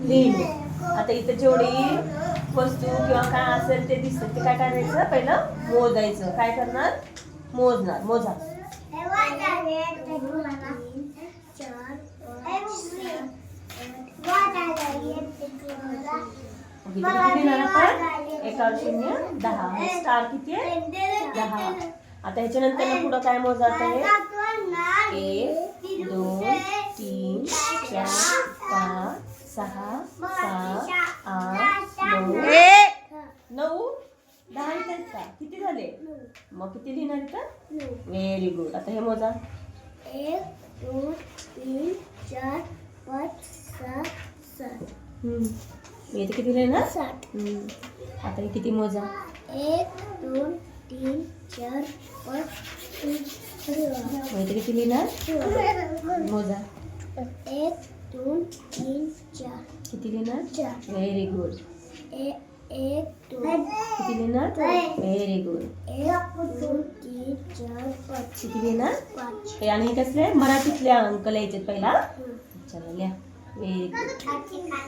लिहिणे आता इथं जेवढी वस्तू किंवा काय असेल ते दिसतं ते काय करायचं? पहिलं मोजायचं. काय करणार? मोजणार. मोजा. एका शून्य दहा. स्टार किती आहे? दहा. आता ह्याच्यानंतर पुढं काय मोजायचं आहे एक दोन तीन चार पाच सहा सात आठ नऊ नऊ दहा येतात का किती झाले? मग किती लिहिणार इथं? व्हेरी गुड आता हे मोजा. एक दोन तीन चार पाच सात हम्म. मी इथे किती लिहिणार? सात. आता हे किती मोजा? एक दोन तीन चार पाच मग इथे किती लिहिणार? मोजा. एक दोन तीन चार. किती लिहिणार? चार. व्हेरी गुड एक दोन किती लिहिणार व्हेरी गुड किती पाच हे आणि कसले? मराठीतले अंक लिहायचे पहिला. चला लिहा. Very good.